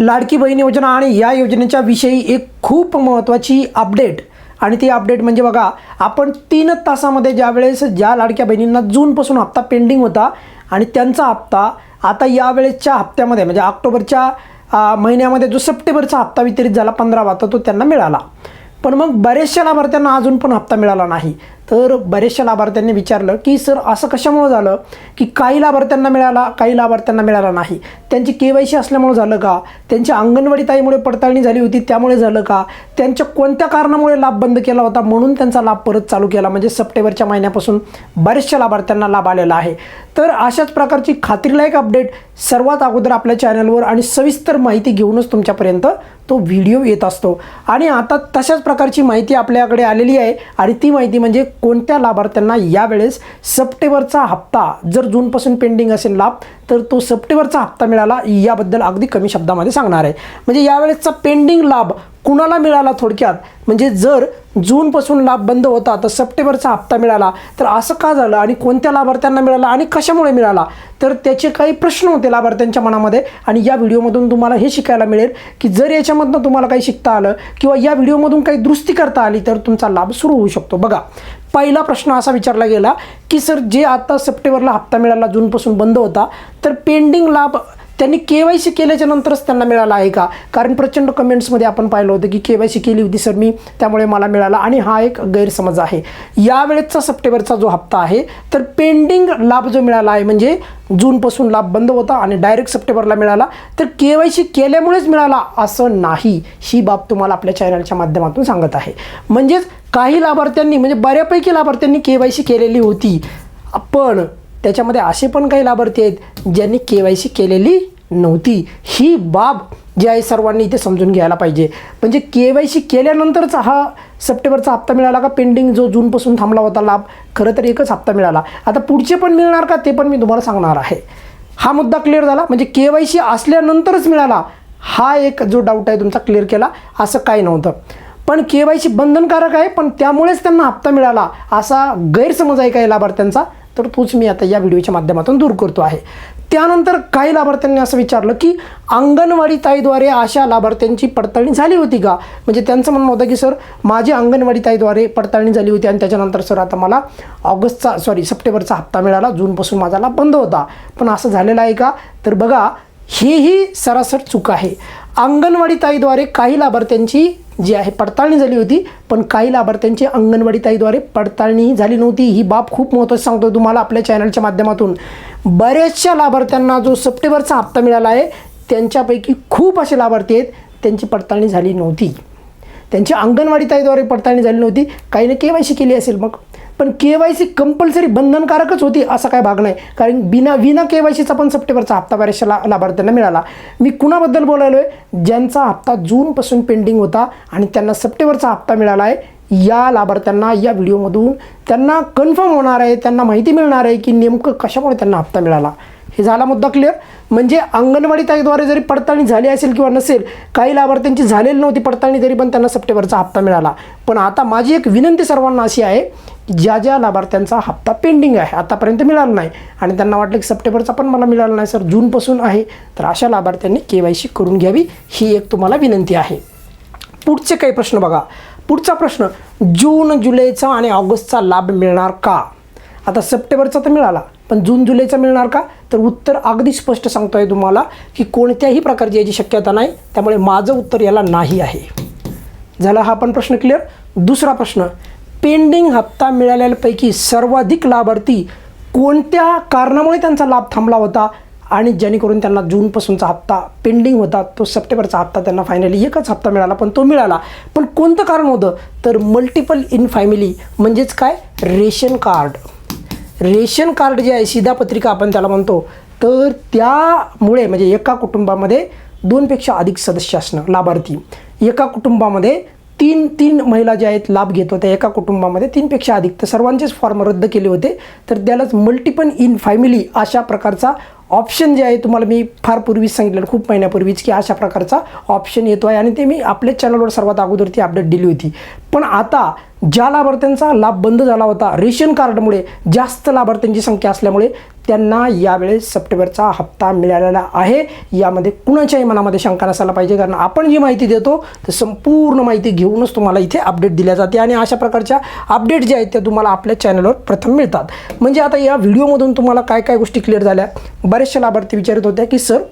लाडकी बहीण योजना आणि या योजनेच्या विषयी एक खूप महत्त्वाची अपडेट. आणि ती अपडेट म्हणजे बघा आपण तीन तासामध्ये ज्यावेळेस ज्या लाडक्या बहिणींना जूनपासून हप्ता पेंडिंग होता आणि त्यांचा हप्ता आता यावेळेसच्या हप्त्यामध्ये म्हणजे ऑक्टोबरच्या महिन्यामध्ये जो सप्टेंबरचा हप्ता वितरित झाला पंधरावा तर तो त्यांना मिळाला. पण मग बऱ्याचशा लाभार्थ्यांना अजून पण हप्ता मिळाला नाही. तर बरेचशा लाभार्थ्यांनी विचारलं की सर असं कशामुळं झालं की काही लाभार्थ्यांना मिळाला काही लाभार्थ्यांना मिळाला नाही? त्यांची के वाय सी असल्यामुळं झालं का? त्यांच्या अंगणवाडी ताईमुळे पडताळणी झाली होती त्यामुळे झालं का? त्यांच्या कोणत्या कारणामुळे लाभ बंद केला होता? म्हणून त्यांचा लाभ परत चालू केला. म्हणजे सप्टेंबरच्या महिन्यापासून बऱ्याचशा लाभार्थ्यांना लाभ आलेला आहे. तर अशाच प्रकारची खात्रीलायक अपडेट सर्वात अगोदर आपल्या चॅनलवर आणि सविस्तर माहिती घेऊनच तुमच्यापर्यंत तो व्हिडिओ येत असतो. आणि आता तशाच प्रकारची माहिती आपल्याकडे आलेली आहे आणि ती माहिती म्हणजे कोणत्या लाभार्थ्यांना यावेळेस सप्टेंबरचा हप्ता जर जूनपासून पेंडिंग असेल लाभ तर तो सप्टेंबरचा हप्ता मिळाला याबद्दल अगदी कमी शब्दामध्ये सांगणार आहे. म्हणजे यावेळेसचा पेंडिंग लाभ कुणाला मिळाला थोडक्यात? म्हणजे जर जूनपासून लाभ बंद होता तर सप्टेंबरचा हप्ता मिळाला तर असं का झालं आणि कोणत्या लाभार्थ्यांना मिळाला आणि कशामुळे मिळाला? तर त्याचे काही प्रश्न होते लाभार्थ्यांच्या मनामध्ये आणि या व्हिडिओमधून तुम्हाला हे शिकायला मिळेल की जर याच्यामधनं तुम्हाला काही शिकता आलं किंवा या व्हिडिओमधून काही दुरुस्ती करता आली तर तुमचा लाभ सुरू होऊ शकतो. बघा पहिला प्रश्न असा विचारला गेला की सर जे आता सप्टेंबरला हप्ता मिळाला जूनपासून बंद होता तर पेंडिंग लाभ त्यांनी के वाय सी केल्याच्या नंतरच त्यांना मिळाला आहे का? कारण प्रचंड कमेंट्समध्ये आपण पाहिलं होतं की के वाय सी केली होती सर मी त्यामुळे मला मिळाला आणि हा एक गैरसमज आहे. यावेळेसचा सप्टेंबरचा जो हप्ता आहे तर पेंडिंग लाभ जो मिळाला आहे म्हणजे जूनपासून लाभ बंद होता आणि डायरेक्ट सप्टेंबरला मिळाला तर के वाय सी केल्यामुळेच मिळाला असं नाही ही बाब तुम्हाला आपल्या चॅनलच्या माध्यमातून सांगत आहे. म्हणजेच काही लाभार्थ्यांनी म्हणजे बऱ्यापैकी लाभार्थ्यांनी के वाय सी केलेली होती पण त्याच्यामध्ये असे पण काही लाभार्थी आहेत ज्यांनी के वाय सी केलेली नव्हती. ही बाब जी आहे सर्वांनी इथे समजून घ्यायला पाहिजे. म्हणजे के वाय सी केल्यानंतरच हा सप्टेंबरचा हप्ता मिळाला का? पेंडिंग जो जूनपासून थांबला होता लाभ खरं तर एकच हप्ता मिळाला. आता पुढचे पण मिळणार का? ते पण मी तुम्हाला सांगणार आहे. हा मुद्दा क्लिअर झाला? म्हणजे के वाय सी असल्यानंतरच मिळाला. हा एक जो डाऊट आहे तुमचा क्लिअर केला. असं काही नव्हतं. पण के वाय सी बंधनकारक आहे पण त्यामुळेच त्यांना हप्ता मिळाला. असा गैरसमज आहे काही लाभार्थ्यांचा? तर तोच मी आता या व्हिडिओच्या माध्यमातून दूर करतो आहे. त्यानंतर काही लाभार्थ्यांनी असं विचारलं की अंगणवाडी ताईद्वारे अशा लाभार्थ्यांची पडताळणी झाली होती का? म्हणजे त्यांचं म्हणणं होतं की सर माझी अंगणवाडी ताईद्वारे पडताळणी झाली होती आणि त्याच्यानंतर सर आता मला ऑगस्टचा सॉरी सप्टेंबरचा हप्ता मिळाला जूनपासून माझा लाभ बंद होता. पण असं झालेलं आहे का? तर बघा हेही सरासर चूक आहे. अंगणवाडी ताईद्वारे काही लाभार्थ्यांची जी आहे पडताळणी झाली होती पण काही लाभार्थ्यांची अंगणवाडी ताईद्वारे पडताळणी झाली नव्हती. ही बाब खूप महत्त्वाची सांगतो तुम्हाला आपल्या चॅनलच्या माध्यमातून. बऱ्याचशा लाभार्थ्यांना जो सप्टेंबरचा हप्ता मिळाला आहे त्यांच्यापैकी खूप असे लाभार्थी आहेत त्यांची पडताळणी झाली नव्हती. त्यांची अंगणवाडी ताईद्वारे पडताळणी झाली नव्हती. काही ना के वाय सी केली असेल मग? पण के वाय सी कंपल्सरी बंधनकारकच होती असा काय भाग नाही. कारण बिना विना के वाय सीचा पण सप्टेंबरचा हप्ता बऱ्याचशा ला लाभार्थ्यांना मिळाला. मी कुणाबद्दल बोलायलो आहे ज्यांचा हप्ता जूनपासून पेंडिंग होता आणि त्यांना सप्टेंबरचा हप्ता मिळाला आहे या लाभार्थ्यांना या व्हिडिओमधून त्यांना कन्फर्म होणार आहे त्यांना माहिती मिळणार आहे की नेमकं कशामुळे त्यांना हप्ता मिळाला. हे झाला मुद्दा क्लिअर म्हणजे अंगणवाडी ताईद्वारे जरी पडताळणी झाली असेल किंवा नसेल काही लाभार्थ्यांची झालेली नव्हती पडताळणी तरी पण त्यांना सप्टेंबरचा हप्ता मिळाला. पण आता माझी एक विनंती सर्वांना अशी आहे ज्या ज्या लाभार्थ्यांचा हप्ता पेंडिंग आहे आतापर्यंत मिळाला नाही आणि त्यांना वाटलं की सप्टेंबरचा पण मला मिळाला नाही सर जूनपासून आहे तर अशा लाभार्थ्यांनी के वाय सी करून घ्यावी ही एक तुम्हाला विनंती आहे. पुढचे काही प्रश्न बघा. पुढचा प्रश्न जून जुलैचा आणि ऑगस्टचा लाभ मिळणार का? आता सप्टेंबरचा तर मिळाला पण जून जुलैचा मिळणार का? तर उत्तर अगदी स्पष्ट सांगतो आहे तुम्हाला की कोणत्याही प्रकारची याची शक्यता नाही त्यामुळे माझं उत्तर याला नाही आहे. झाला हा पण प्रश्न क्लिअर दुसरा प्रश्न पेंडिंग हप्ता मिळालेल्यापैकी सर्वाधिक लाभार्थी कोणत्या कारणामुळे त्यांचा लाभ थांबला होता आणि जेणेकरून त्यांना जूनपासूनचा हप्ता पेंडिंग होता तो सप्टेंबरचा हप्ता त्यांना फायनली एकच हप्ता मिळाला पण तो मिळाला. पण कोणतं कारण होतं? तर मल्टिपल इन फॅमिली म्हणजेच काय? Ration card. रेशन कार्ड जे आहे शिधापत्रिका आपण त्याला म्हणतो. तर त्यामुळे म्हणजे एका कुटुंबामध्ये दोनपेक्षा अधिक सदस्य असणं लाभार्थी. एका कुटुंबामध्ये तीन तीन महिला ज्या आहेत लाभ घेत होत्या एका कुटुंबामध्ये तीनपेक्षा अधिक. तर सर्वांचेच फॉर्म रद्द केले होते. तर त्यालाच मल्टिपल इन फॅमिली अशा प्रकारचा ऑप्शन जे आहे तुम्हाला मी फार पूर्वीच सांगितलं खूप महिन्यापूर्वीच की अशा प्रकारचा ऑप्शन येतो आहे आणि ते मी आपल्याच चॅनलवर सर्वात अगोदर ती अपडेट दिली होती. पण आता ज्या लाभार्थ्यांचा लाभ बंद झाला होता रेशन कार्डमुळे जास्त लाभार्थ्यांची संख्या असल्यामुळे त्यांना यावेळेस सप्टेंबरचा हप्ता मिळालेला आहे. यामध्ये कुणाच्याही मनामध्ये शंका नसायला पाहिजे कारण आपण जी माहिती देतो तर संपूर्ण माहिती घेऊनच तुम्हाला इथे अपडेट दिल्या जाते आणि अशा प्रकारच्या अपडेट ज्या आहेत त्या तुम्हाला आपल्या चॅनलवर प्रथम मिळतात. म्हणजे आता या व्हिडिओमधून तुम्हाला काय काय गोष्टी क्लिअर झाल्या? बरेचशा लाभार्थी विचारत होत्या की सर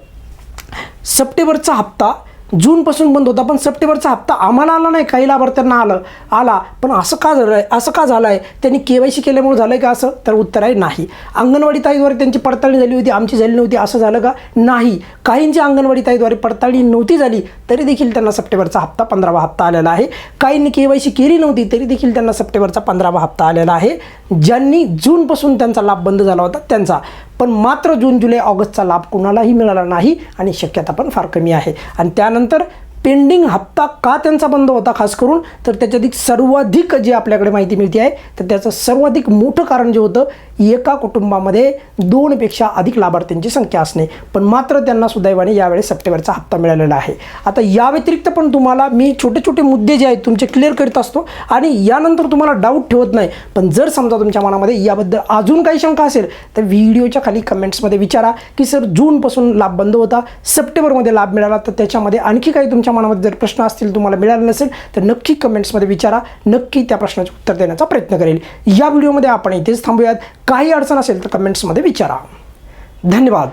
सप्टेंबरचा हप्ता जूनपासून बंद होता पण सप्टेंबरचा हप्ता आम्हाला आला नाही काही लाभार्थ्यांना आलं आला. पण असं का झालं आहे असं का झालं आहे त्यांनी के वाय सी केल्यामुळे झालं आहे का असं? तर उत्तर आहे नाही. अंगणवाडी ताईद्वारे त्यांची पडताळणी झाली होती आमची झाली नव्हती असं झालं का? नाही. काहींची अंगणवाडी ताईद्वारे पडताळणी नव्हती झाली तरी देखील त्यांना सप्टेंबरचा हप्ता पंधरावा हप्ता आलेला आहे. काहींनी के वाय सी केली नव्हती तरी देखील त्यांना सप्टेंबरचा पंधरावा हप्ता आलेला आहे. ज्यांनी जूनपासून त्यांचा लाभ बंद झाला होता त्यांचा. पण मात्र जून जुलै ऑगस्टचा लाभ कुणालाही मिळाला नाही आणि शक्यता पण फार कमी आहे. आणि त्यानंतर पेंडिंग हप्ता का त्यांचा बंद होता खास करून तर त्याच्याधिक सर्वाधिक जे आपल्याकडे माहिती मिळते आहे तर त्याचं सर्वाधिक मोठं कारण जे होतं एका कुटुंबामध्ये दोनपेक्षा अधिक लाभार्थ्यांची संख्या असणे. पण मात्र त्यांना सुदैवाने यावेळेस सप्टेंबरचा हप्ता मिळालेला आहे. आता या व्यतिरिक्त पण तुम्हाला मी छोटे छोटे मुद्दे जे आहेत तुमचे क्लिअर करीत असतो आणि यानंतर तुम्हाला डाऊट ठेवत नाही. पण जर समजा तुमच्या मनामध्ये याबद्दल अजून काही शंका असेल तर व्हिडिओच्या खाली कमेंट्समध्ये विचारा की सर जूनपासून लाभ बंद होता सप्टेंबरमध्ये लाभ मिळाला तर त्याच्यामध्ये आणखी काही तुमच्या तुमच्या मनामध्ये जर प्रश्न असतील तुम्हाला मिळाले नसेल तर नक्की कमेंट्समध्ये विचारा. नक्की त्या प्रश्नाचे उत्तर देण्याचा प्रयत्न करेल. या व्हिडिओमध्ये आपण इथेच थांबूयात. काही अडचण असेल तर कमेंट्समध्ये विचारा. धन्यवाद.